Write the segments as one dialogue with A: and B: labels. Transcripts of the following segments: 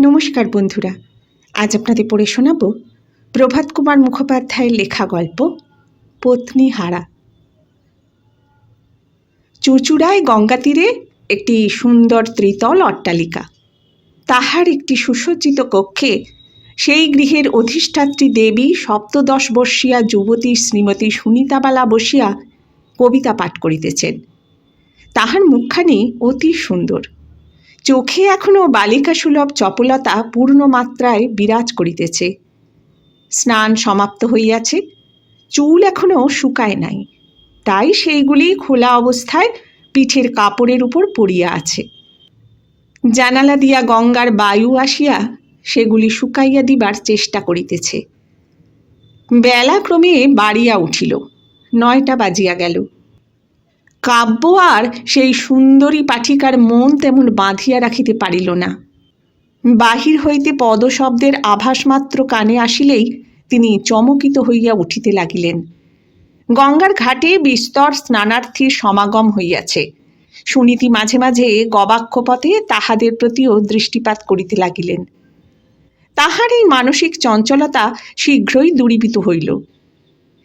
A: নমস্কার বন্ধুরা, আজ আপনাদের পড়ে শোনাব প্রভাত কুমার মুখোপাধ্যায়ের লেখা গল্প, পত্নী হারা। চুঁচুড়ায় গঙ্গা তীরে একটি সুন্দর ত্রিতল অট্টালিকা। তাহার একটি সুসজ্জিত কক্ষে সেই গৃহের অধিষ্ঠাত্রী দেবী সপ্তদশ বর্ষীয়া যুবতী শ্রীমতী সুনীতাবালা বসিয়া কবিতা পাঠ করিতেছেন। তাহার মুখখানি অতি সুন্দর। চোখে এখনও বালিকা সুলভ চপলতা পূর্ণ মাত্রায় বিরাজ করিতেছে। স্নান সমাপ্ত হইয়াছে, চুল এখনও শুকায় নাই। তাই সেইগুলি খোলা অবস্থায় পিঠের কাপড়ের উপর পড়িয়া আছে। জানালা দিয়া গঙ্গার বায়ু আসিয়া সেগুলি শুকাইয়া দিবার চেষ্টা করিতেছে। বেলা ক্রমে বাড়িয়া উঠিল, নয়টা বাজিয়া গেল। কাব্য আর সেই সুন্দরী পাঠিকার মন তেমন বাঁধিয়া রাখিতে পারিল না। বাহির হইতে পদশব্দের আভাস মাত্র কানে আসিলেই তিনি চমকিত হইয়া উঠিতে লাগিলেন। গঙ্গার ঘাটে বিস্তর স্নানার্থীর সমাগম হইয়াছে। সুনীতি মাঝে মাঝে গবাক্ষপথে তাহাদের প্রতিও দৃষ্টিপাত করিতে লাগিলেন। তাহার এই মানসিক চঞ্চলতা শীঘ্রই দূরীভূত হইল।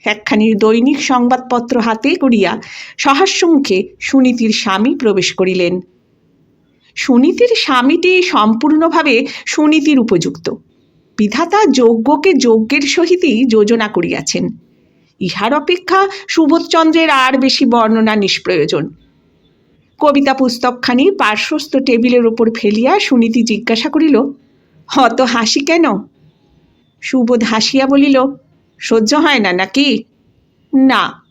A: একখানি দৈনিক সংবাদপত্র হাতে করিয়া সহাস্যমুখে সুনীতির স্বামী প্রবেশ করিলেন। সুনীতির স্বামীটি সম্পূর্ণভাবে সুনীতির উপযুক্ত। বিধাতা যজ্ঞকে যজ্ঞের সহিতই যোজনা করিয়াছেন। ইহার অপেক্ষা সুবোধচন্দ্রের আর বেশি বর্ণনা নিষ্প্রয়োজন। কবিতা পুস্তকখানি পার্শ্বস্থ টেবিলের উপর ফেলিয়া সুনীতি জিজ্ঞাসা করিল, হত হাসি কেন? সুবোধ হাসিয়া বলিল সহ্য হয় না নাকি? না।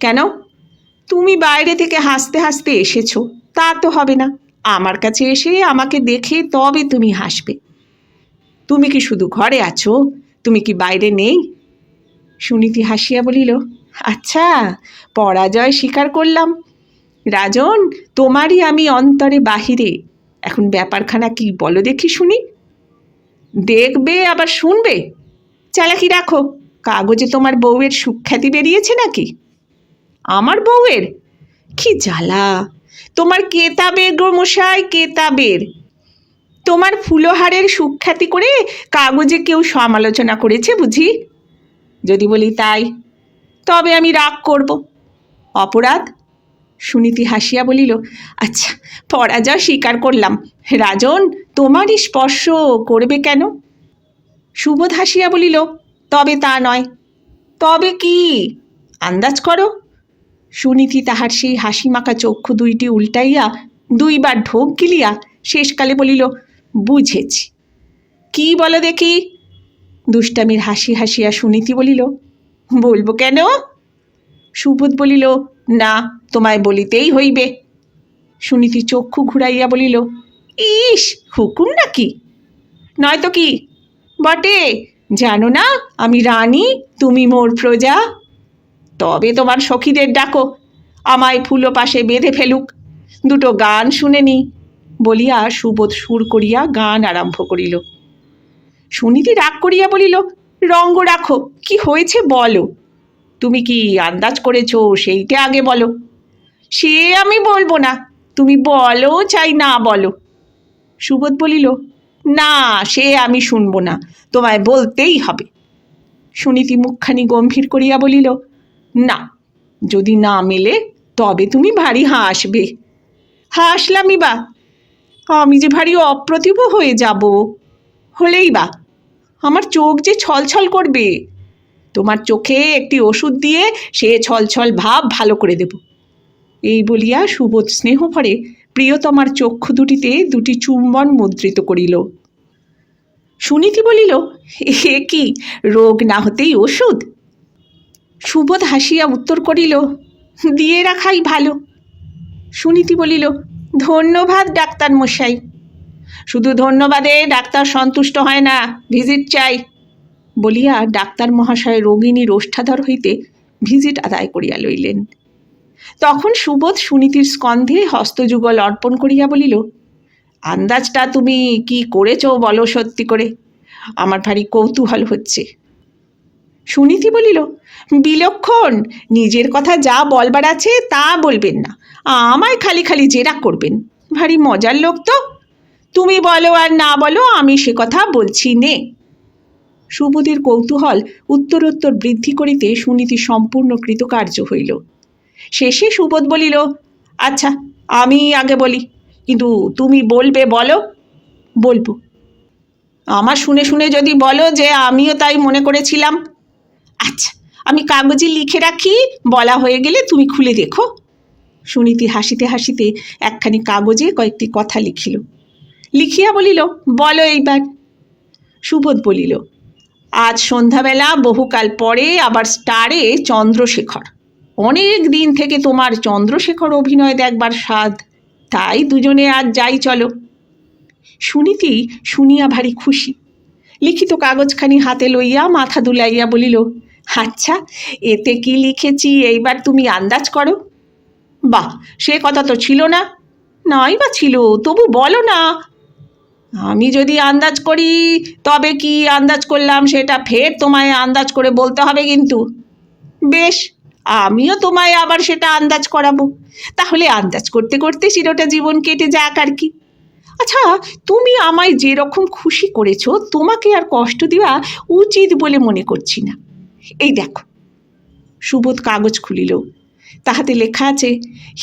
A: কেন? তুমি বাইরে থেকে হাসতে হাসতে এসেছ, তা তো হবে না। আমার কাছে এসে আমাকে দেখে তবে তুমি হাসবে। তুমি কি শুধু ঘরে আছো? তুমি কি বাইরে নেই? সুনীতি হাসিয়া বলিল আচ্ছা পরাজয় স্বীকার করলাম। রাজন, তোমারই আমি অন্তরে বাহিরে। এখন ব্যাপারখানা কি বলো দেখি শুনি। দেখবে, আবার শুনবে? চালাকি রাখো। কাগজে তোমার বউয়ের সুখ্যাতি বেরিয়েছে নাকি? আমার বউয়ের? কি জ্বালা! তোমার কেতাবের গো মশাই কেতাবের। তোমার ফুলোহারের সুখ্যাতি করে কাগজে কেউ সমালোচনা করেছে বুঝি? যদি বলি তাই, তবে আমি রাগ করব। অপরাধ? সুনীতি হাসিয়া বলিল আচ্ছা পরাজয় স্বীকার করলাম। রাজন, তোমারই স্পর্শ করবে কেন? সুবোধ হাসিয়া বলিল তবে তা নয়। তবে কি? আন্দাজ করো। সুনীতি তাহার সেই হাসি মাখা চক্ষু দুইটি উল্টাইয়া দুইবার ঢোক গিলিয়া শেষকালে বলিল, বুঝেছি। কি বলো দেখি? দুষ্টামির হাসি হাসিয়া সুনীতি বলিল, বলব কেন? সুবোধ বলিল, না, তোমায় বলিতেই হইবে। সুনীতি চক্ষু ঘুরাইয়া বলিল, ইস, হুকুম নাকি? নয়তো কি? বটে জানো না, আমি রানী, তুমি মোর প্রজা। তবে তোমার সখীদের ডাকো, আমায় ফুলো পাশে বেঁধে ফেলুক। দুটো গান শুনে নি, বলিয়া সুবোধ সুর করিয়া গান আরম্ভ করিল। সুনীতি রাগ করিয়া বলিল, রঙ্গ রাখো, কি হয়েছে বলো? তুমি কি আন্দাজ করেছ সেইটা আগে বলো। সে আমি বলব না, তুমি বলো চাই না বলো। সুবোধ বলিল না, সে আমি শুনব না। তোমায় বলতেই হবে। সুনীতি মুখখানি গম্ভীর করিয়া বলিল, না, যদি না মেলে তবে তুমি ভারী হাসবে। হাসলামই বা। আমি যে ভারী অপ্রতিভ হয়ে যাব। হলেই বা, আমার চোখ যে ছলছল করবে। তোমার চোখে একটি ওষুধ দিয়ে সে ছলছল ভাব ভালো করে দেব। এই বলিয়া সুবোধ স্নেহ ভরে প্রিয়তমার চক্ষু দুটিতে দুটি চুম্বন মুদ্রিত করিল। সুনীতি বলিল, এ কি, রোগ না হতেই ওষুধ? সুবোধ হাসিয়া উত্তর করিল, দিয়ে রাখাই ভালো। সুনীতি বলিল, ধন্যবাদ ডাক্তার মশাই। শুধু ধন্যবাদে ডাক্তার সন্তুষ্ট হয় না, ভিজিট চাই। বলিয়া ডাক্তার মহাশয় রোগিণীর ওষ্ঠাধর হইতে ভিজিট আদায় করিয়া লইলেন। তখন সুবোধ সুনীতির স্কন্ধে হস্তযুগল অর্পণ করিয়া বলিল, আন্দাজটা তুমি কি করেছ বলো সত্যি করে? আমার ভারী কৌতূহল হচ্ছে। সুনীতি বলিল, বিলক্ষণ, নিজের কথা যা বলবার আছে তা বলবেন না। আমায় খালি খালি জেরা করবেন। ভারী মজার লোক তো। তুমি বলো আর না বলো, আমি সে কথা বলছি নে। সুবোধের কৌতূহল উত্তরোত্তর বৃদ্ধি করিতে সুনীতি সম্পূর্ণ কৃতকার্য হইল। শেষে সুবোধ বলিল আচ্ছা আমি আগে বলি, কিন্তু তুমি বলবে বলো, বলব। আমার শুনে শুনে যদি বলো যে আমিও তাই মনে করেছিলাম আচ্ছা আমি কাগজে লিখে রাখি, বলা হয়ে গেলে তুমি খুলে দেখো। সুনীতি হাসিতে হাসিতে একখানি কাগজে কয়েকটি কথা লিখিল। লিখিয়া বলিল, বলো এইবার। সুবোধ বলিল, আজ সন্ধ্যাবেলা বহুকাল পরে আবার স্টারে চন্দ্রশেখর। অনেক দিন থেকে তোমার চন্দ্রশেখর অভিনয় দেখবার স্বাদ। তাই দুজনে আজ যাই চলো। সুনীতি শুনিয়া ভারী খুশি। লিখিত কাগজখানি হাতে লইয়া মাথা দুলাইয়া বলিল আচ্ছা এতে কি লিখেছি এইবার তুমি আন্দাজ করো? বাহ, সে কথা তো ছিল না। নাই বা ছিল, তবু বলো না। আমি যদি আন্দাজ করি, তবে কি আন্দাজ করলাম সেটা ফের তোমায় আন্দাজ করে বলতে হবে কিন্তু। বেশ আমিও তোমায় আবার সেটা আন্দাজ করাবো। তাহলে আন্দাজ করতে করতে চিরটা জীবন কেটে যাক আর কি। আচ্ছা তুমি আমায় যেরকম খুশি করেছ, তোমাকে আর কষ্ট দেওয়া উচিত বলে মনে করছি না। এই দেখো, সুবোধ কাগজ খুলিল। তাহাতে লেখা আছে,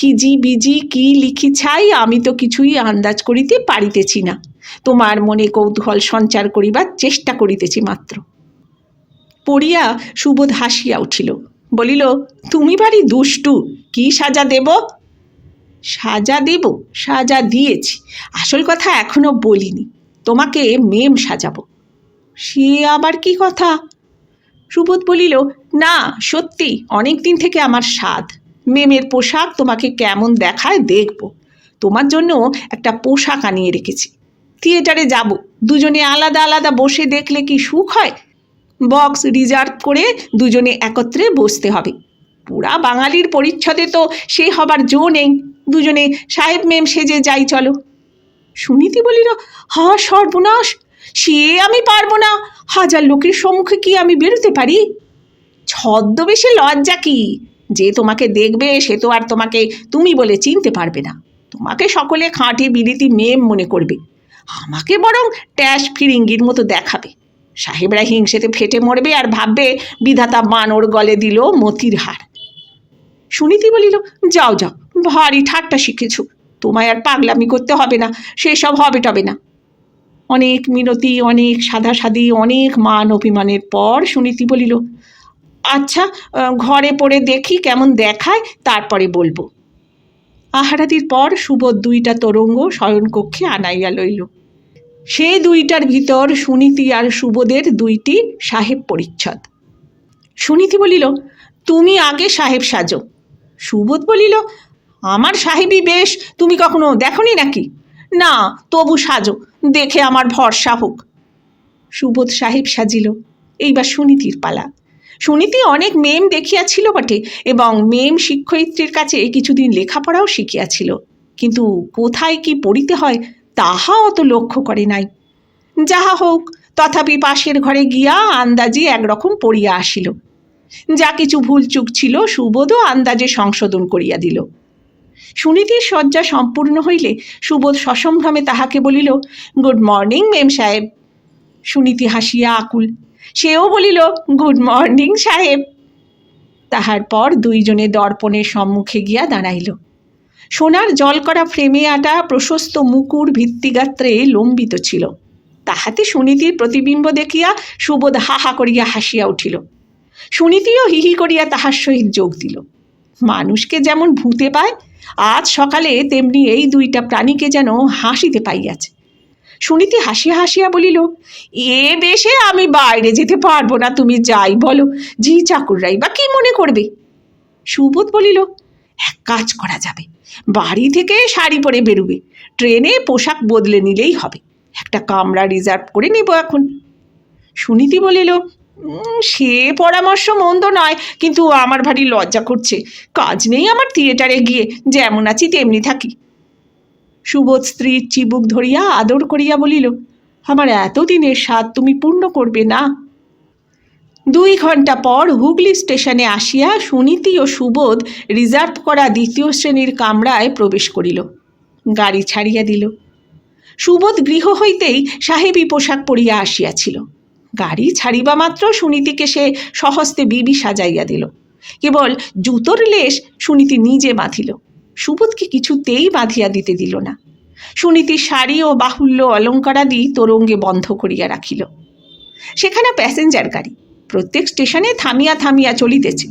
A: হিজি বিজি কি লিখি ছাই, আমি তো কিছুই আন্দাজ করিতে পারিতেছি না। তোমার মনে কৌতূহল সঞ্চার করিবার চেষ্টা করিতেছি মাত্র। পড়িয়া সুবোধ হাসিয়া উঠিল। বলিল, তুমি বাড়ি দুষ্টু, কি সাজা দেব? সাজা দেব, সাজা দিয়েছি, আসল কথা এখনও বলিনি, তোমাকে মেম সাজাবো। সে আবার কি কথা? সুবোধ বলিল, না, সত্যি, অনেক দিন থেকে আমার স্বাদ, মেমের পোশাক তোমাকে কেমন দেখায় দেখব, তোমার জন্য একটা পোশাক আনিয়ে রেখেছি, থিয়েটারে যাব, দুজনে আলাদা আলাদা বসে দেখলে কি সুখ হয়? বক্স রিজার্ভ করে দুজনে একত্রে বসতে হবে। পুরা বাঙালির পরিচ্ছদে তো সে হবার জো নেই। দুজনে সাহেব মেম সেজে যাই চলো। সুনীতি বলিল, হা, সর্বনাশ! সে আমি পারব না। হাজার লোকের সম্মুখে কি আমি বেরোতে পারি? ছদ্মবেশে লজ্জা কি? যে তোমাকে দেখবে সে তো আর তোমাকে তুমি বলে চিনতে পারবে না। তোমাকে সকলে খাঁটি বিলিতি মেম মনে করবে। আমাকে বরং ট্যাশ ফিরিঙ্গির মতো দেখাবে। সাহেবরা হিংসেতে ফেটে মরবে আর ভাববে বিধাতা বানর গলে দিল মতির হার। সুনীতি বলিল, যাও যাও, ভারী ঠাট্টা শিখেছ। তোমায় আর পাগলামি করতে হবে না সেসব হবে টবে না। অনেক মিনতি, অনেক সাধাসাধি অনেক মান অভিমানের পর সুনীতি বলিল আচ্ছা ঘরে পড়ে দেখি কেমন দেখায়, তারপরে বলব। আহারাদির পর সুবোধ দুইটা তরঙ্গ শয়নকক্ষে আনাইয়া লইল। সেই দুইটার ভিতর সুনীতি আর সুবোধের দুইটি সাহেব পরিচ্ছদ। সুনীতি বলিল, তুমি আগে সাহেব সাজো। সুবোধ বলিল, আমার সাহেবই বেশ, তুমি কখনো দেখনি নাকি? না, তবু সাজো, দেখে আমার ভরসা হোক। সুবোধ সাহেব সাজিল। এইবার সুনীতির পালা। সুনীতি অনেক মেম দেখিয়াছিল বটে এবং মেম শিক্ষয়িত্রীর কাছে কিছুদিন লেখাপড়াও শিখিয়াছিল। কিন্তু কোথায় কি পড়িতে হয় তাহা অত লক্ষ্য করে নাই। যাহা হোক, তথাপি পাশের ঘরে গিয়া আন্দাজে একরকম পড়িয়া আসিল। যা কিছু ভুলচুক ছিল, সুবোধও আন্দাজে সংশোধন করিয়া দিল। সুনীতির শয্যা সম্পূর্ণ হইলে সুবোধ সসম্ভ্রমে তাহাকে বলিল, গুড মর্নিং মেম সাহেব। সুনীতি হাসিয়া আকুল, সেও বলিল, গুড মর্নিং সাহেব। তাহার পর দুইজনে দর্পণের সম্মুখে গিয়া দাঁড়াইল। সোনার জল করা ফ্রেমে আটা প্রশস্ত মুকুর ভিত্তিগাত্রে লম্বিত ছিল। তাহাতে সুনীতির প্রতিবিম্ব দেখিয়া সুবোধ হা হা করিয়া হাসিয়া উঠিল। সুনীতিও হিহি করিয়া তাহার সহিত যোগ দিল। মানুষকে যেমন ভূতে পায়, আজ সকালে তেমনি এই দুইটা প্রাণীকে যেন হাসিতে পাইয়াছে। সুনীতি হাসিয়া হাসিয়া বলিল, এ বেশে আমি বাইরে যেতে পারব না, তুমি যাই বলো, জি চাকুররাই বা কি মনে করবে? সুবোধ বলিল, এক কাজ করা যাবে। বাড়ি থেকে শাড়ি পরে বেরোবে। ট্রেনে পোশাক বদলে নিলেই হবে। একটা কামরা রিজার্ভ করে নেব এখন। সুনীতি বলিল "উম, সে পরামর্শ মন্দ নয় কিন্তু আমার ভারী লজ্জা করছে। কাজ নেই আমার থিয়েটারে গিয়ে যেমন আছি তেমনি থাকি। সুবোধ স্ত্রীর চিবুক ধরিয়া আদর করিয়া বলিল আমার এতদিনের স্বাদ তুমি পূর্ণ করবে না। দুই ঘণ্টা পর হুগলি স্টেশনে আসিয়া সুনীতি ও সুবোধ রিজার্ভ করা দ্বিতীয় শ্রেণির কামরায় প্রবেশ করিল। গাড়ি ছাড়িয়া দিল। সুবোধ গৃহ হইতেই সাহেবী পোশাক পরিয়া আসিয়াছিল। গাড়ি ছাড়িবা মাত্র সুনীতিকে সে সহস্তে বিবি সাজাইয়া দিল। কেবল জুতোর লেশ সুনীতি নিজে বাঁধিল। সুবোধকে কিছুতেই বাঁধিয়া দিতে দিল না। সুনীতি শাড়ি ও বাহুল্য অলঙ্কারাদি তোরঙ্গে বন্ধ করিয়া রাখিল। সেখানে প্যাসেঞ্জার গাড়ি। প্রত্যেক স্টেশনে থামিয়া থামিয়া চলিতেছে।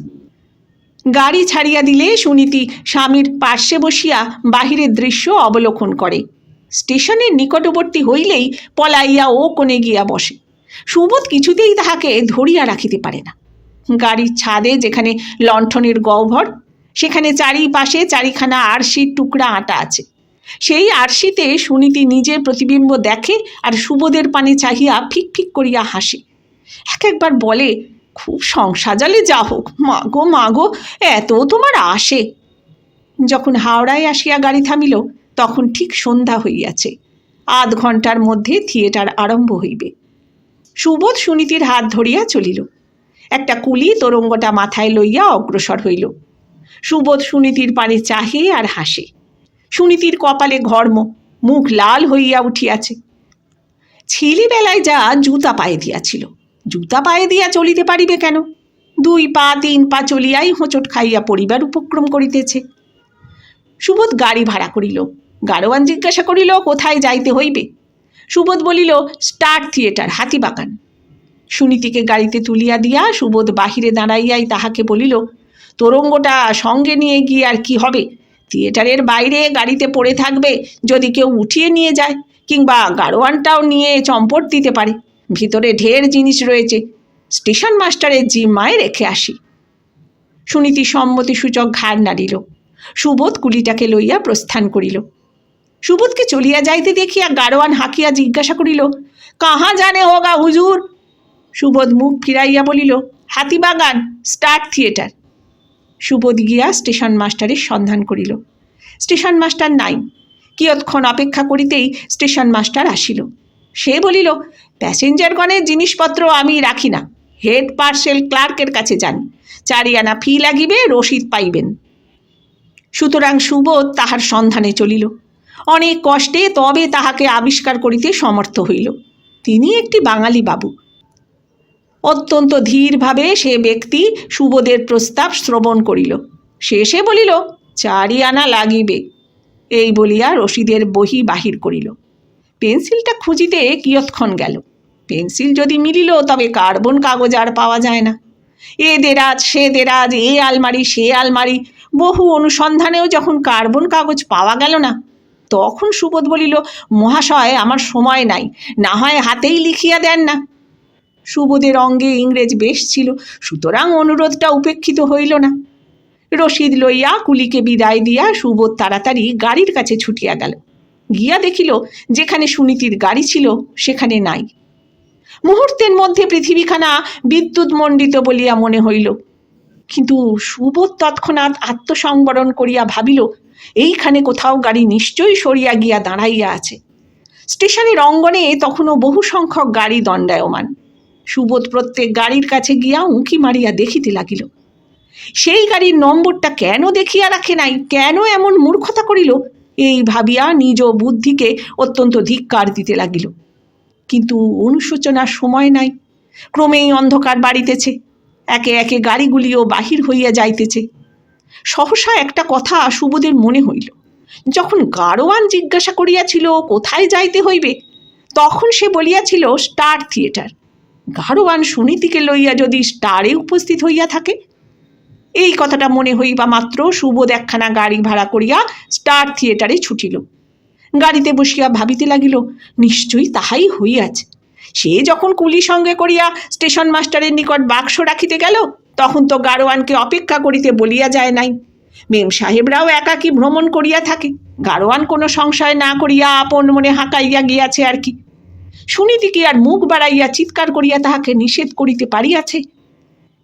A: গাড়ি ছাড়িয়া দিলে সুনীতি স্বামীর পার্শ্বে বসিয়া বাহিরের দৃশ্য অবলোকন করে। স্টেশনের নিকটবর্তী হইলেই পলাইয়া ও কোণে গিয়া বসে। সুবোধ কিছুতেই তাহাকে ধরিয়া রাখিতে পারে না। গাড়ির ছাদে যেখানে লণ্ঠনের গহ্বর, সেখানে চারিপাশে চারিখানা আরশির টুকরা আটা আছে। সেই আরশিতে সুনীতি নিজের প্রতিবিম্ব দেখে আর সুবোধের পানে চাহিয়া ফিক ফিক করিয়া হাসে। এক একবার বলে, খুব সংসাজালে যা হোক মাগো মাগো এত তোমার আসে। যখন হাওড়ায় আসিয়া গাড়ি থামিল, তখন ঠিক সন্ধ্যা হইয়াছে। আধ ঘণ্টার মধ্যে থিয়েটার আরম্ভ হইবে। সুবোধ সুনীতির হাত ধরিয়া চলিল। একটা কুলি তোরঙ্গটা মাথায় লইয়া অগ্রসর হইল। সুবোধ সুনীতির পানে চাহে আর হাসে। সুনীতির কপালে ঘর্ম, মুখ লাল হইয়া উঠিয়াছে। ছেলেবেলায় যা জুতা পায়ে দিয়াছিল জুতা পায়ে দিয়া চলিতে পারিবে কেন? দুই পা, তিন পা চলিয়াই হোঁচট খাইয়া পরিবার উপক্রম করিতেছে। সুবোধ গাড়ি ভাড়া করিল। গাড়োয়ান জিজ্ঞাসা করিল, কোথায় যাইতে হইবে? সুবোধ বলিল, স্টার থিয়েটার, হাতিবাগান। সুনীতিকে গাড়িতে তুলিয়া দিয়া সুবোধ বাহিরে দাঁড়াইয়াই তাহাকে বলিল, তোরঙ্গটা সঙ্গে নিয়ে গিয়ে আর কি হবে? থিয়েটারের বাইরে গাড়িতে পড়ে থাকবে, যদি কেউ উঠিয়ে নিয়ে যায়, কিংবা গাড়োয়ানটাও নিয়ে চম্পট দিতে পারে। ভিতরে ঢের জিনিস রয়েছে। স্টেশন মাস্টারের জিম্মায় রেখে আসি। সুনীতি সম্মতিসূচক ঘাড় নাড়িল। সুবোধ কুলিটাকে লইয়া প্রস্থান করিল। সুবোধকে চলিয়া যাইতে দেখিয়া গাড়োয়ান হাঁকিয়া জিজ্ঞাসা করিল, কাহা জানে হোগা হুজুর? সুবোধ মুখ ফিরাইয়া বলিল হাতিবাগান স্টার থিয়েটার। সুবোধ গিয়া স্টেশন মাস্টারের সন্ধান করিল। স্টেশন মাস্টার নাই। কিয়ৎক্ষণ অপেক্ষা করিতেই স্টেশন মাস্টার আসিল। সে বলিল প্যাসেঞ্জারগণের জিনিসপত্র আমি রাখি না। হেড পার্সেল ক্লার্কের কাছে যান। চারিয়ানা ফি লাগিবে, রসিদ পাইবেন। সুতরাং সুবোধ তাহার সন্ধানে চলিল। অনেক কষ্টে তবে তাহাকে আবিষ্কার করিতে সমর্থ হইল। তিনি একটি বাঙালি বাবু। অত্যন্ত ধীরভাবে সে ব্যক্তি সুবোধের প্রস্তাব শ্রবণ করিল। শেষে বলিল চারি আনা লাগিবে। এই বলিয়া রশিদের বহি বাহির করিল। পেন্সিলটা খুঁজিতে কিয়ৎক্ষণ গেল। পেন্সিল যদি মিলিল, তবে কার্বন কাগজ আর পাওয়া যায় না। এ দেরাজ, সে দেরাজ, এ আলমারি, সে আলমারি, বহু অনুসন্ধানেও যখন কার্বন কাগজ পাওয়া গেল না, তখন সুবোধ বলিল, মহাশয়, আমার সময় নাই, না হয় হাতেই লিখিয়া দেন না। সুবোধের অঙ্গে ইংরেজ বেশ ছিল, সুতরাং অনুরোধটা উপেক্ষিত হইল না। রশিদ লইয়া কুলিকে বিদায় দিয়া সুবোধ তাড়াতাড়ি গাড়ির কাছে ছুটিয়া গেল। গিয়া দেখিল, যেখানে সুনীতির গাড়ি ছিল, সেখানে নাই। মুহূর্তের মধ্যে পৃথিবীখানা বিদ্যুৎ মণ্ডিত বলিয়া মনে হইল। কিন্তু সুবোধ তৎক্ষণাৎ আত্মসংবরণ করিয়া ভাবিল, এইখানে কোথাও গাড়ি নিশ্চয়ই সরিয়া গিয়া দাঁড়াইয়া আছে। স্টেশনের অঙ্গনে তখনও বহু সংখ্যক গাড়ি দণ্ডায়মান। সুবোধ প্রত্যেক গাড়ির কাছে গিয়া উঁকি মারিয়া দেখিতে লাগিল। সেই গাড়ির নম্বরটা কেন দেখিয়া রাখে নাই, কেন এমন মূর্খতা করিল? এই ভাবিয়া নিজ বুদ্ধিকে অত্যন্ত ধিক্কার দিতে লাগিল। কিন্তু অনুশোচনার সময় নাই। ক্রমেই অন্ধকার বাড়িতেছে। একে একে গাড়িগুলিও বাহির হইয়া যাইতেছে। সহসা একটা কথা সুবোধের মনে হইল। যখন গাড়োয়ান জিজ্ঞাসা করিয়াছিল, কোথায় যাইতে হইবে? তখন সে বলিয়াছিল, স্টার থিয়েটার। গাড়োয়ান সুনীতিকে লইয়া যদি স্টারে উপস্থিত হইয়া থাকে এই কথাটা মনে হইবা মাত্র সুবোধ একখানা গাড়ি ভাড়া করিয়া স্টার থিয়েটারে ছুটিল। গাড়িতে বসিয়া ভাবিতে লাগিল, নিশ্চয়ই তাহাই হইয়াছে। সে যখন কুলি সঙ্গে করিয়া স্টেশন মাস্টারের নিকট বাক্স রাখিতে গেল, তখন তো গাড়োয়ানকে অপেক্ষা করিতে বলিয়া যায় নাই। মেম সাহেবরাও একাকী ভ্রমণ করিয়া থাকে, গাড়োয়ান কোনো সংশয় না করিয়া আপন মনে হাঁকাইয়া গিয়াছে আর কি। শুনিতে কি আর মুখ বাড়াইয়া চিৎকার করিয়া তাহাকে নিষেধ করিতে পারিয়াছে?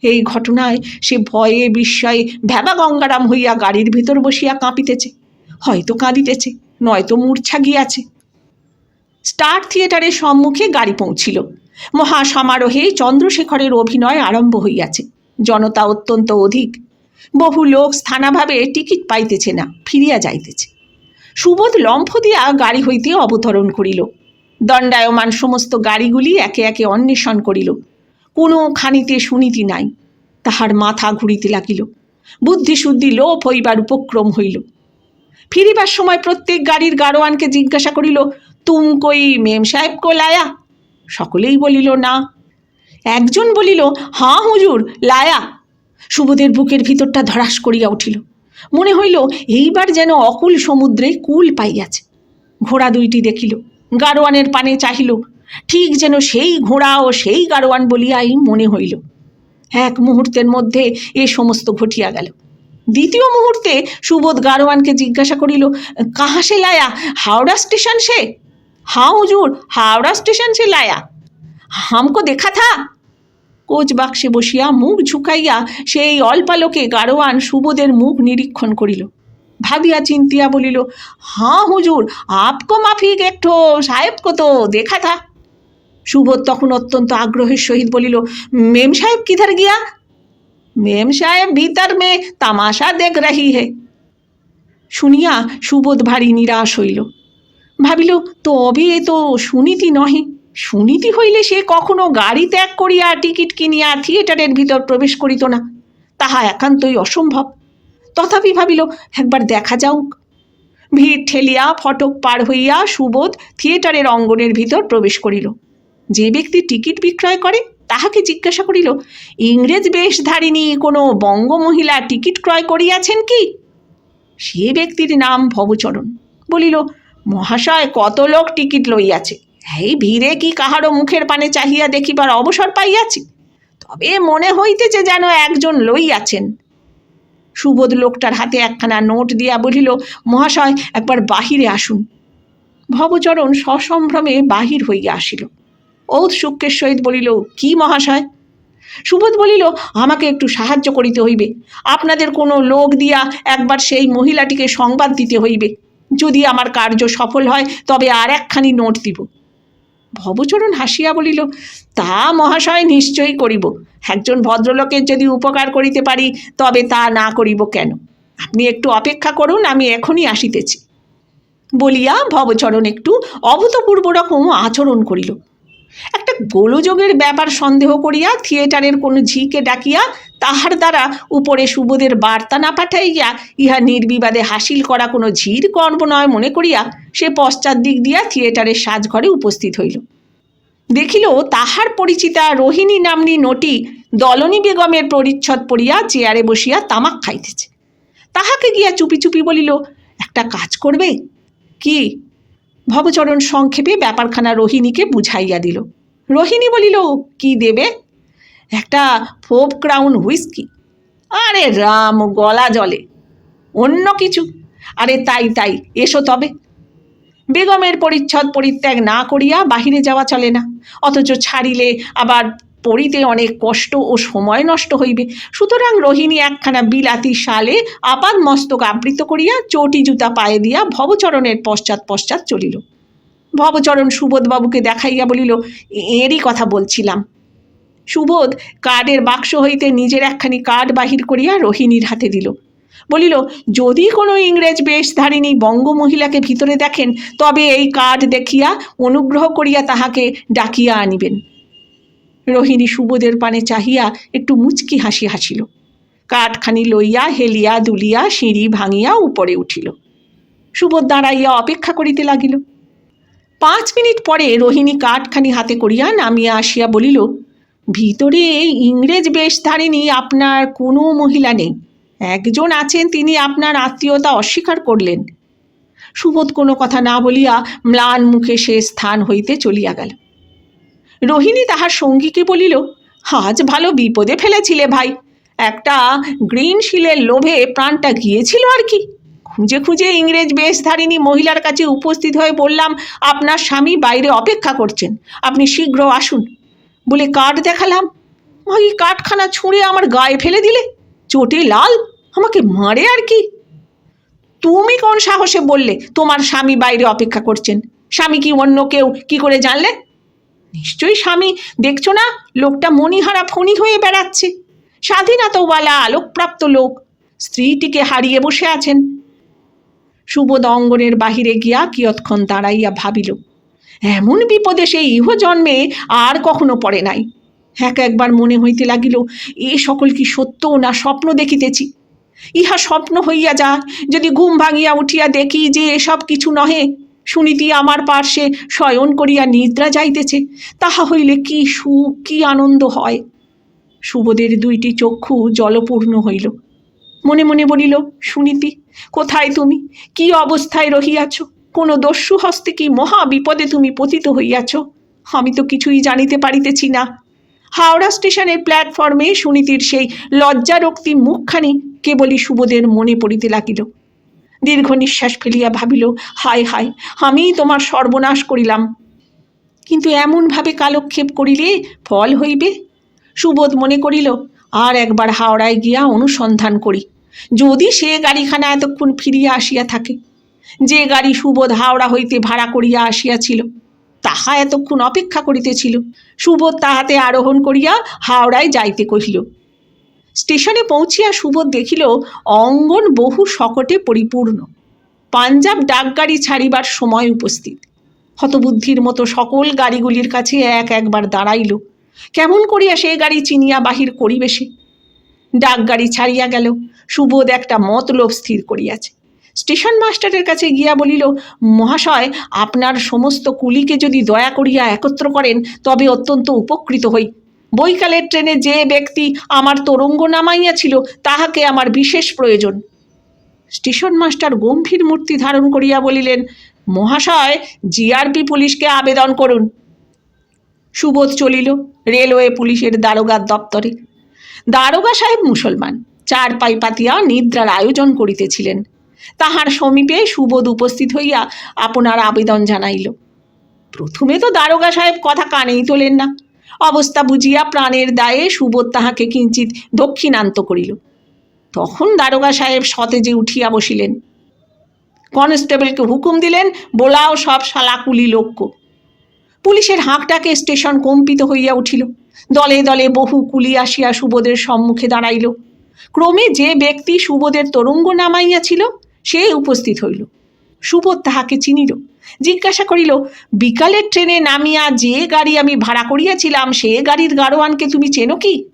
A: এই ঘটনায় সে ভয়ে, বিস্ময়ে ভ্যাবা গঙ্গারাম হইয়া গাড়ির ভিতর বসিয়া কাঁপিতেছে। হয়তো কাঁদিতেছে, নয়তো মূর্ছা গিয়াছে। স্টার থিয়েটারের সম্মুখে গাড়ি পৌঁছিল। মহা সমারোহে চন্দ্রশেখরের অভিনয় আরম্ভ হইয়াছে। জনতা অত্যন্ত অধিক। বহু লোক স্থানাভাবে টিকিট পাইতেছে না, ফিরিয়া যাইতেছে। সুবোধ লম্ফ দিয়া গাড়ি হইতে অবতরণ করিল। দণ্ডায়মান সমস্ত গাড়িগুলি একে একে অন্বেষণ করিল। কোনো খানিতে শুনিতি নাই। তাহার মাথা ঘুরিতে লাগিল। বুদ্ধি শুদ্ধি লোপ হইবার উপক্রম হইল। ফিরিবার সময় প্রত্যেক গাড়ির গাড়োয়ানকে জিজ্ঞাসা করিল, তুম কই মেম সাহেব কো লায়া? সকলেই বলিল, না। একজন বলিল, হাঁ হুজুর, লায়া। সুবোধের বুকের ভিতরটা ধরাস করিয়া উঠিল। মনে হইল, এইবার যেন অকুল সমুদ্রে কুল পাইয়াছে। ঘোড়া দুইটি দেখিল। গাড়োয়ানের পানে চাহিল। ঠিক যেন সেই ঘোড়া ও সেই গারোয়ান বলিয়াই মনে হইল। এক মুহূর্তের মধ্যে এ সমস্ত ঘটিয়া গেল। দ্বিতীয় মুহূর্তে সুবোধ গারোয়ানকে জিজ্ঞাসা করিল, কাহা সে লায়া? হাওড়া স্টেশন সে? হা হুজুর, হাওড়া স্টেশন সে লায়া। হামকো দেখা থা? কোচ বাক্সে বসিয়া মুখ ঝুঁকাইয়া সেই অল্পালোকে গারোয়ান সুবোধের মুখ নিরীক্ষণ করিল। ভাবিয়া চিন্তিয়া বলিল হাঁ হুজুর, আপকো মাফিক গেঠো সাহেবকো তো দেখা থা। সুবোধ তখন অত্যন্ত আগ্রহের সহিত বলিল, মেম সাহেব কিধার গিয়া? মেম সাহেব ভিতর মে তামাশা দেখ রহি হে। শুনিয়া সুবোধ ভারী নিরাশ হইল। ভাবিল, তবে এ তো সুনীতি নহে। সুনীতি হইলে সে কখনো গাড়ি ত্যাগ করিয়া টিকিট কিনিয়া থিয়েটারের ভিতর প্রবেশ করিত না। তাহা একান্তই অসম্ভব। তথাপি ভাবিল, একবার দেখা যাউক। ভিড় ঠেলিয়া ফটক পার হইয়া সুবোধ থিয়েটারের অঙ্গনের ভিতর প্রবেশ করিল। যে ব্যক্তি টিকিট বিক্রয় করে তাহাকে জিজ্ঞাসা করিল, ইংরেজ বেশধারিণী, কোনো বঙ্গ মহিলা টিকিট ক্রয় করিয়াছেন কি? সে ব্যক্তির নাম ভবচরণ। বলিল, মহাশয়, কত লোক টিকিট লইয়াছে? এই ভিড়ে কি কাহারও মুখের পানে চাহিয়া দেখিবার অবসর পাইয়াছি? তবে মনে হইতেছে যেন একজন লইয়াছেন। সুবোধ লোকটার হাতে একখানা নোট দিয়া বলিল, মহাশয়, একবার বাহিরে আসুন। ভবচরণ সসম্ভ্রমে বাহির হইয়া আসিল। ঔধ সূক্ষ্মের সহিত বলিল, কি মহাশয়? সুবোধ বলিল, আমাকে একটু সাহায্য করিতে হইবে। আপনাদের কোনো লোক দিয়া একবার সেই মহিলাটিকে সংবাদ দিতে হইবে। যদি আমার কার্য সফল হয়, তবে আর একখানি নোট দিব। ভবচরণ হাসিয়া বলিল, তা মহাশয় নিশ্চয়ই করিব। একজন ভদ্রলোকের যদি উপকার করিতে পারি, তবে তা না করিব কেন? আপনি একটু অপেক্ষা করুন, আমি এখনই আসিতেছি। বলিয়া ভবচরণ একটু অভূতপূর্ব রকম আচরণ করিল। একটা গোলযোগের ব্যাপার সন্দেহ করিয়া থিয়েটারের কোনো ঝিকে ডাকিয়া তাহার দ্বারা উপরে সুবোধের বার্তা না পাঠাইয়া ইহা নির্বিবাদে হাসিল করা কোনো ঝির কর্ম নয় মনে করিয়া সে পশ্চাৎ দিক দিয়া থিয়েটারের সাজঘরে উপস্থিত হইল। দেখিল তাহার পরিচিতা রোহিণী নাম্নী নটি দলনী বেগমের পরিচ্ছদ পড়িয়া চেয়ারে বসিয়া তামাক খাইতেছে। তাহাকে গিয়া চুপি চুপি বলিল, একটা কাজ করবে? কি? ভবচরণ সংক্ষেপে ব্যাপারখানা রোহিণীকে বুঝাইয়া দিল। রোহিণী বলিল, কি দেবে? একটা ফোপ ক্রাউন হুইস্কি? আরে রাম, গলা জলে। অন্য কিছু? আরে তাই তাই, এসো তবে। বেগমের পরিচ্ছদ পরিত্যাগ না করিয়া বাহিরে যাওয়া চলে না। অথচ ছাড়িলে আবার পড়িতে অনেক কষ্ট ও সময় নষ্ট হইবে। সুতরাং রোহিণী একখানা বিলাতি শালে আপাদ মস্তক আবৃত করিয়া চটি জুতা পায়ে দিয়া ভবচরণের পশ্চাৎ পশ্চাৎ চলিল। ভবচরণ সুবোধবাবুকে দেখাইয়া বলিল এরই কথা বলছিলাম। সুবোধ কার্ডের বাক্স হইতে নিজের একখানি কার্ড বাহির করিয়া রোহিণীর হাতে দিল। বলিল, যদি কোনো ইংরেজ বেশধারিণী বঙ্গ মহিলাকে ভিতরে দেখেন, তবে এই কার্ড দেখিয়া অনুগ্রহ করিয়া তাহাকে ডাকিয়া আনিবেন। রোহিণী সুবোধের পানে চাহিয়া একটু মুচকি হাসি হাসিল। কাঠখানি লইয়া হেলিয়া দুলিয়া সিঁড়ি ভাঙিয়া উপরে উঠিল। সুবোধ দাঁড়াইয়া অপেক্ষা করিতে লাগিল। পাঁচ মিনিট পরে রোহিণী কাঠখানি হাতে করিয়া নামিয়া আসিয়া বলিল, ভিতরে ইংরেজ বেশধারিণী আপনার কোনো মহিলা নেই। একজন আছেন তিনি আপনার আত্মীয়তা অস্বীকার করলেন। সুবোধ কোনো কথা না বলিয়া ম্লান মুখে সে স্থান হইতে চলিয়া গেল। রোহিণী তাহার সঙ্গীকে বলিল, আজ ভালো বিপদে ফেলেছিলে ভাই। একটা গ্রিন শিলের লোভে প্রাণটা গিয়েছিল আর কি। খুঁজে খুঁজে ইংরেজ বেশধারিণী মহিলার কাছে উপস্থিত হয়ে বললাম, আপনার স্বামী বাইরে অপেক্ষা করছেন। আপনি শীঘ্র আসুন। বলে কাঠ দেখালাম। ওই কাঠখানা ছুঁড়ে আমার গায়ে ফেলে দিলে। চোটে লাল, আমাকে মারে আর কি। তুমি কোন সাহসে বললে, তোমার স্বামী বাইরে অপেক্ষা করছেন? স্বামী কি অন্য কেউ? কি করে জানলে নিশ্চয়ই স্বামী, দেখছ না? লোকটা মণিহারা ফণি হয়ে বেড়াচ্ছে। স্বাধীনতাওয়ালা, আলোকপ্রাপ্ত লোক। স্ত্রীটিকে হারিয়ে বসে আছেন। সুবোধ অঙ্গনের বাহিরে গিয়া কিয়ৎক্ষণ দাঁড়াইয়া ভাবিল, এমন বিপদে সেই ইহ জন্মে আর কখনো পড়ে নাই। এক একবার মনে হইতে লাগিল, এ সকল কি সত্য না স্বপ্ন দেখিতেছি। ইহা স্বপ্ন হইয়া যা যদি ঘুম ভাঙিয়া উঠিয়া দেখি যে এসব কিছু নহে শুনিতি আমার পার্শ্বে শয়ন করিয়া নিদ্রা যাইতেছে, তাহা হইলে কি সুখ, কি আনন্দ হয়? সুবোধের দুইটি চক্ষু জলপূর্ণ হইল। মনে মনে বলিল শুনিতি কোথায় তুমি? কি অবস্থায় রহিয়াছ? কোনো দস্যু হস্তে কি মহা বিপদে তুমি পতিত হইয়াছ? আমি তো কিছুই জানিতে পারিতেছি না। হাওড়া স্টেশনের প্ল্যাটফর্মে সুনীতির সেই লজ্জারক্তি মুখখানি কেবলই সুবোধের মনে পড়িতে লাগিল। দীর্ঘ নিঃশ্বাস ফেলিয়া ভাবিল, হায় হায়, আমিই তোমার সর্বনাশ করিলাম। কিন্তু এমনভাবে কালক্ষেপ করিলে ফল হইবে? সুবোধ মনে করিল, আর একবার হাওড়ায় গিয়া অনুসন্ধান করি। যদি সে গাড়িখানা এতক্ষণ ফিরিয়া আসিয়া থাকে, যে গাড়ি সুবোধ হাওড়া হইতে ভাড়া করিয়া আসিয়াছিল, তাহা এতক্ষণ অপেক্ষা করিতেছিল। সুবোধ তাহাতে আরোহণ করিয়া হাওড়ায় যাইতে কহিল স্টেশনে পৌঁছিয়া সুবোধ দেখিল অঙ্গন বহু শকটে পরিপূর্ণ। পাঞ্জাব ডাকগাড়ি ছাড়িবার সময় উপস্থিত। হতবুদ্ধির মতো সকল গাড়িগুলির কাছে এক একবার দাঁড়াইল। কেমন করিয়া সে গাড়ি চিনিয়া বাহির করিবে সে ডাকগাড়ি ছাড়িয়া গেল। সুবোধ একটা মতলব স্থির করিয়াছে। স্টেশন মাস্টারের কাছে গিয়া বলিল, মহাশয়, আপনার সমস্ত কুলিকে যদি দয়া করিয়া একত্র করেন, তবে অত্যন্ত উপকৃত হই। বৈকালের ট্রেনে যে ব্যক্তি আমার তরঙ্গ নামাইয়াছিল, তাহাকে আমার বিশেষ প্রয়োজন। স্টেশন মাস্টার গম্ভীর মূর্তি ধারণ করিয়া বলিলেন, মহাশয়, জিআরপি পুলিশকে আবেদন করুন। সুবোধ চলিল রেলওয়ে পুলিশের দারোগার দপ্তরে। দারোগা সাহেব মুসলমান চার পাই পাতিয়া নিদ্রার আয়োজন করিতেছিলেন। তাহার সমীপে সুবোধ উপস্থিত হইয়া আপনার আবেদন জানাইল। প্রথমে তো দারোগা সাহেব কথা কানেই তোলেন না। অবস্থা বুঝিয়া প্রাণের দায়ে সুবোধ তাহাকে কিঞ্চিত দক্ষিণান্ত করিল। তখন দারোগা সাহেব সতেজে উঠিয়া বসিলেন। কনস্টেবলকে হুকুম দিলেন, বোলাও সব শালাকুলি লক্ষ্য পুলিশের হাঁকটাকে স্টেশন কম্পিত হইয়া উঠিল। দলে দলে বহু কুলি আসিয়া সুবোধের সম্মুখে দাঁড়াইল। ক্রমে যে ব্যক্তি সুবোধের তরঙ্গ নামাইয়াছিল, সে উপস্থিত হইল। সুবোধ তাহাকে চিনিল। জিজ্ঞাসা করিল, বিকালের ট্রেনে নামিয়া যে গাড়ি আমি ভাড়া করিয়াছিলাম, সে গাড়ির গাড়োয়ানকে তুমি চেনো কি?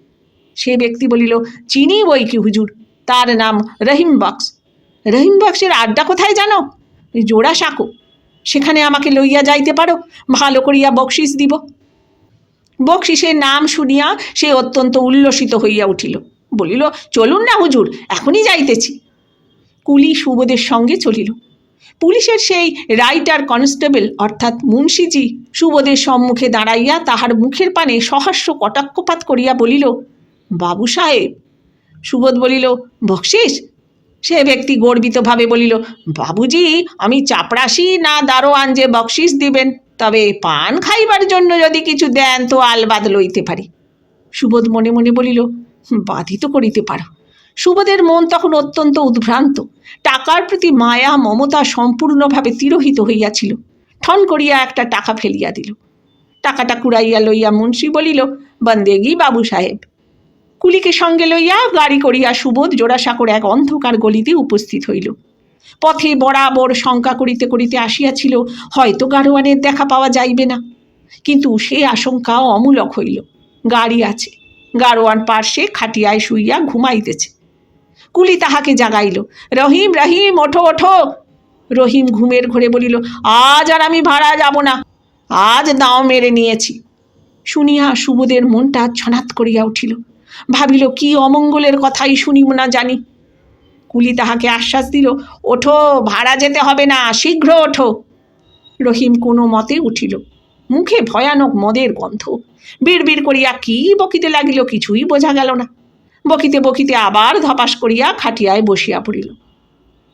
A: সে ব্যক্তি বলিল, চিনি বই কি হুজুর? তার নাম রহিম বক্স। রহিম বক্সের আড্ডা কোথায় জানো? জোড়া সাঁকো। সেখানে আমাকে লইয়া যাইতে পারো, ভালো করিয়া বকশিস দিব। বকশিসের নাম শুনিয়া সে অত্যন্ত উল্লসিত হইয়া উঠিল। বলিল, চলুন না হুজুর, এখনই যাইতেছি। কুলি সুবোধের সঙ্গে চলিল। পুলিশের সেই রাইটার কনস্টেবল, অর্থাৎ মুন্সিজি, সুবোধের সম্মুখে দাঁড়াইয়া তাহার মুখের পানে সহাস্য কটাক্ষপাত করিয়া বলিল, বাবু সাহেব। সুবোধ বলিল, বকশিস? সে ব্যক্তি গর্বিতভাবে বলিল, বাবুজি, আমি চাপড়াসি না দারোয়ান যে বকশিস দিবেন, তবে পান খাইবার জন্য যদি কিছু দেন তো আলবাদ লইতে পারি। সুবোধ মনে মনে বলিল বাধিত করিতে পারো। সুবোধের মন তখন অত্যন্ত উদ্ভ্রান্ত। টাকার প্রতি মায়া, মমতা সম্পূর্ণভাবে তিরোহিত হইয়াছিল। ঠন করিয়া একটা টাকা ফেলিয়া দিল। টাকাটা কুড়াইয়া লইয়া মুন্সি বলিল বন্দেগি বাবু সাহেব। কুলিকে সঙ্গে লইয়া গাড়ি করিয়া সুবোধ জোড়াসাঁকোর এক অন্ধকার গলিতে উপস্থিত হইল। পথে বরাবর শঙ্কা করিতে করিতে আসিয়াছিল, হয়তো গাড়োয়ানের দেখা পাওয়া যাইবে না। কিন্তু সে আশঙ্কাও অমূলক হইল। গাড়ি আছে। গাড়োয়ান পার্শ্বে খাটিয়ায় শুইয়া ঘুমাইতেছে। কুলি তাহাকে জাগাইল। রহিম রহিম, ওঠো ওঠো। রহিম ঘুমের ঘরে বলিল, আজ আর আমি ভাড়া যাব না। আজ দাও মেরে নিয়েছি। শুনিয়া সুবোধের মনটা ছনাত করিয়া উঠিল। ভাবিল, কি অমঙ্গলের কথাই শুনিব না জানি। কুলি তাহাকে আশ্বাস দিল, ওঠো, ভাড়া যেতে হবে না, শীঘ্র ওঠো। রহিম কোনো মতে উঠিল। মুখে ভয়ানক মদের গন্ধ। বিড়বিড় করিয়া কি বকিতে লাগিল কিছুই বোঝা গেল না। বকিতে বকিতে আবার ধপাস করিয়া খাটিয়ায় বসিয়া পড়িল।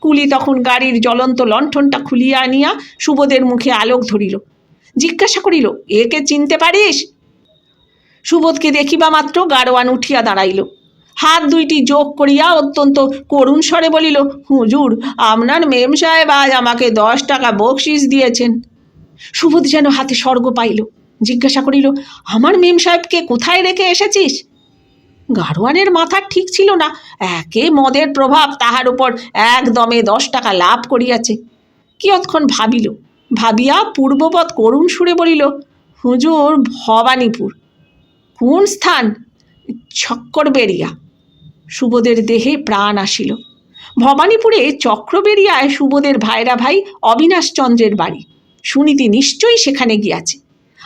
A: কুলি তখন গাড়ির জ্বলন্ত লণ্ঠনটা খুলিয়া আনিয়া সুবোধের মুখে আলোক ধরিল। জিজ্ঞাসা করিল একে চিনতে পারিস? সুবোধকে দেখিবা মাত্র গাড়োয়ান উঠিয়া দাঁড়াইল। হাত দুইটি যোগ করিয়া অত্যন্ত করুণ স্বরে বলিল, হুজুর, আপনার মেম সাহেব আজ আমাকে দশ টাকা বকশিস দিয়েছেন। সুবোধ যেন হাতে স্বর্গ পাইল। জিজ্ঞাসা করিল, আমার মেম সাহেবকে কোথায় রেখে এসেছিস? গাড়োয়ানের মাথা ঠিক ছিল না। একে মদের প্রভাব তাহার উপর একদমে দশ টাকা লাভ করিয়াছে। কিয়ৎক্ষণ ভাবিল, ভাবিয়া পূর্ববৎ করুণ সুরে বলিল, হুজুর ভবানীপুর, কোন স্থান? ছক্করবেরিয়া সুবোধের দেহে প্রাণ আসিল। ভবানীপুরে চক্রবেরিয়ায় সুবোধের ভাইরা ভাই অবিনাশচন্দ্রের বাড়ি। সুনীতি নিশ্চয়ই সেখানে গিয়াছে।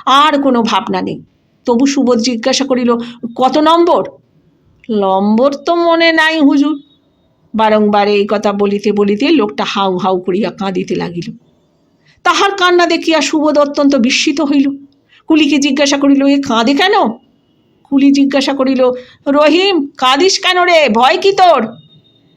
A: আর কোনো ভাবনা নেই। তবু সুবোধ জিজ্ঞাসা করিল, কত নম্বর? লম্বর তো মনে নাই হুজুর। বারংবার এই কথা বলিতে বলিতে লোকটা হাউ হাউ করিয়া কাঁদিতে লাগিল। তাহার কান্না দেখিয়া সুবোধ অত্যন্ত বিস্মিত হইল। কুলিকে জিজ্ঞাসা করিল, এ কাঁদে কেন? কুলি জিজ্ঞাসা করিল, রহিম, কাঁদিস কেন রে? ভয় কি তোর?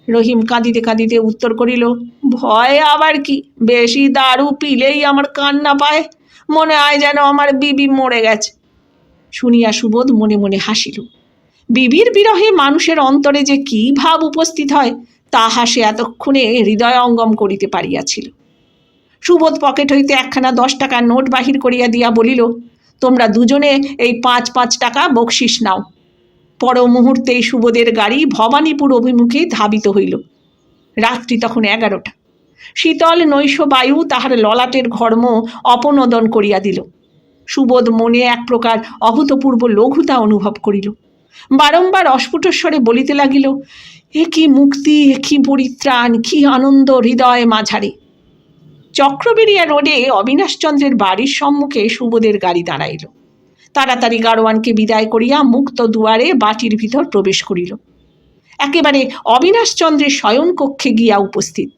A: রহিম কাঁদিতে কাঁদিতে উত্তর করিল, ভয় আবার কি? বেশি দারু পিলেই আমার কান্না পায়। মনে হয় যেন আমার বিবি মরে গেছে। শুনিয়া সুবোধ মনে মনে হাসিল। বিবির বিরহে মানুষের অন্তরে যে কী ভাব উপস্থিত হয়, তাহা সে এতক্ষণে হৃদয়ঙ্গম করিতে পারিয়াছিল। সুবোধ পকেট হইতে একখানা দশ টাকার নোট বাহির করিয়া দিয়া বলিল, তোমরা দুজনে এই পাঁচ পাঁচ টাকা বকশিস নাও। পর মুহূর্তেই সুবোধের গাড়ি ভবানীপুর অভিমুখে ধাবিত হইল। রাত্রি তখন এগারোটা। শীতল নৈশ বায়ু তাহার ললাটের ঘর্ম অপনোদন করিয়া দিল। সুবোধ মনে এক প্রকার অভূতপূর্ব লঘুতা অনুভব করিল। বারংবার অস্ফুটস্বরে বলিতে লাগিল, এ কি মুক্তি, এ কি পরিত্রাণ, কি আনন্দ হৃদয় মাঝারে? চক্রবেরিয়া রোডে অবিনাশচন্দ্রের বাড়ির সম্মুখে সুবোধের গাড়ি দাঁড়াইল। তাড়াতাড়ি গাড়োয়ানকে বিদায় করিয়া মুক্ত দুয়ারে বাটির ভিতর প্রবেশ করিল। একেবারে অবিনাশচন্দ্রের শয়ন কক্ষে গিয়া উপস্থিত।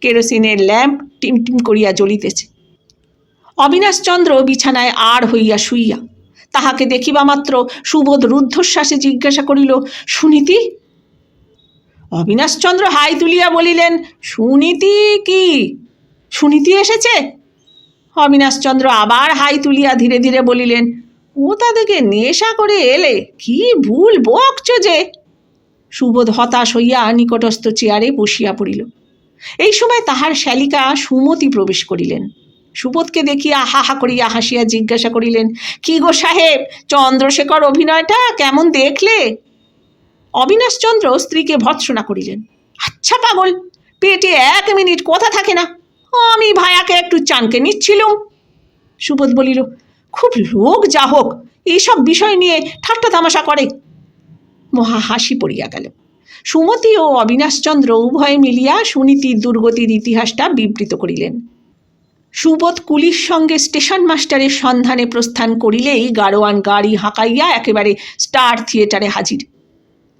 A: কেরোসিনের ল্যাম্প টিমটিম করিয়া জ্বলিতেছে। অবিনাশচন্দ্র বিছানায় আর হইয়া শুইয়া তাহাকে দেখিবা মাত্র সুবোধ রুদ্ধশ্বাসে জিজ্ঞাসা করিল, সুনীতি? অবিনাশচন্দ্র হাই তুলিয়া বলিলেন, সুনীতি কি? সুনীতি এসেছে? অবিনাশচন্দ্র আবার হাই তুলিয়া ধীরে ধীরে বলিলেন, ও তাদেরকে নেশা করে এলে কি ভুল বকছ যে? সুবোধ হতাশ হইয়া নিকটস্থ চেয়ারে বসিয়া পড়িল। এই সময় তাহার শ্যালিকা সুমতি প্রবেশ করিলেন। সুবোধকে দেখিয়া হা হা করিয়া হাসিয়া জিজ্ঞাসা করিলেন, কি গো সাহেব, চন্দ্রশেখর অভিনয়টা কেমন দেখলে? অবিনাশচন্দ্র স্ত্রীকে ভৎসনা করিলেন আচ্ছা পাগল, পেটে এক মিনিট কথা থাকে না, আমি ভায়াকে একটু চানকে নিচ্ছিলুম। সুবোধ বলিল, খুব লোক যা হোক এইসব বিষয় নিয়ে ঠাট্টা তামাশা করে। মহা হাসি পড়িয়া গেল। সুমতি ও অবিনাশচন্দ্র উভয়ে মিলিয়া সুনীতির দুর্গতির ইতিহাসটা বিবৃত করিলেন। সুবোধ কুলির সঙ্গে স্টেশন মাস্টারের সন্ধানে প্রস্থান করিলেই গাড়োয়ান গাড়ি হাঁকাইয়া একেবারে স্টার থিয়েটারে হাজির।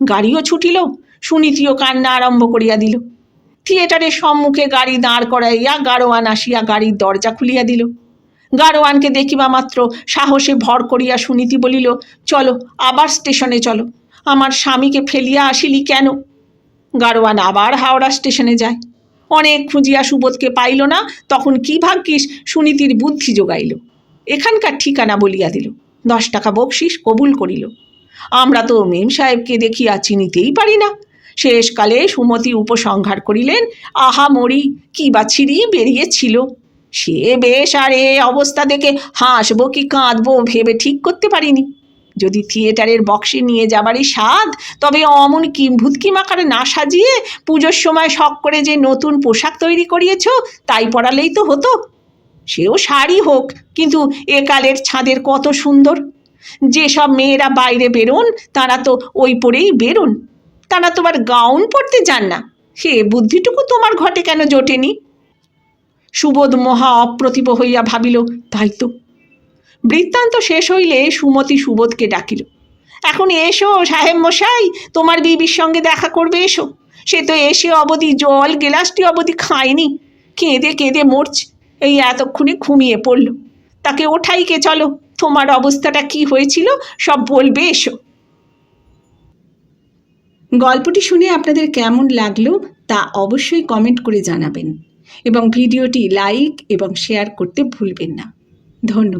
A: গাড়িও ছুটিল, সুনীতিও কান্না আরম্ভ করিয়া দিল। থিয়েটারের সম্মুখে গাড়ি দাঁড় করাইয়া গাড়োয়ান আসিয়া গাড়ির দরজা খুলিয়া দিল। গাড়োয়ানকে দেখিবা মাত্র সাহসে ভর করিয়া সুনীতি বলিল, চলো, আবার স্টেশনে চলো। আমার স্বামীকে ফেলিয়া আসিলি কেন? গাড়োয়ান আবার হাওড়া স্টেশনে যায়। অনেক খুঁজিয়া সুবোধকে পাইল না, তখন কি ভাগ্যিস সুনীতির বুদ্ধি যোগাইল। এখানকার ঠিকানা বলিয়া দিল। দশ টাকা বকশিস কবুল করিল। আমরা তো মেম সাহেবকে দেখিয়া চিনিতেই পারি না। শেষকালে সুমতি উপসংহার করিলেন, আহা মরি, কি বা ছিঁড়ি বেরিয়েছিল। সে বেশ আর এ অবস্থা দেখে হাসবো কি কাঁদবো, ভেবে ঠিক করতে পারিনি। যদি থিয়েটারের বক্সে নিয়ে যাবারই স্বাদ, তবে অমন কিম্ভূতকি মাকারে না সাজিয়ে পুজোর সময় শখ করে যে নতুন পোশাক তৈরি করিয়েছ, তাই পরালেই তো হতো। সেও শাড়ি হোক, কিন্তু একালের ছাদের কত সুন্দর। যেসব মেয়েরা বাইরে বেরোন, তারা তো ওই পরেই বেরোন। তারা তোমার গাউন পরতে যান না। সে বুদ্ধিটুকু তোমার ঘটে কেন জোটেনি? সুবোধ মহা অপ্রতিভ হইয়া ভাবিল, তাই তো বৃত্তান্ত শেষ হইলে সুমতি সুবোধকে ডাকিল। এখন এসো সাহেব মশাই, তোমার বিবির সঙ্গে দেখা করবে এসো। সে তো এসে অবধি জল, গেলাসটি অবধি খায়নি। কেঁদে কেঁদে মরছে, এই এতক্ষণে ঘুমিয়ে পড়ল। তাকে ওঠাইকে চলো। তোমার অবস্থাটা কি হয়েছিল সব বলবে এসো। গল্পটি শুনে আপনাদের কেমন লাগল তা অবশ্যই কমেন্ট করে জানাবেন এবং ভিডিওটি লাইক এবং শেয়ার করতে ভুলবেন না। ধন্যবাদ।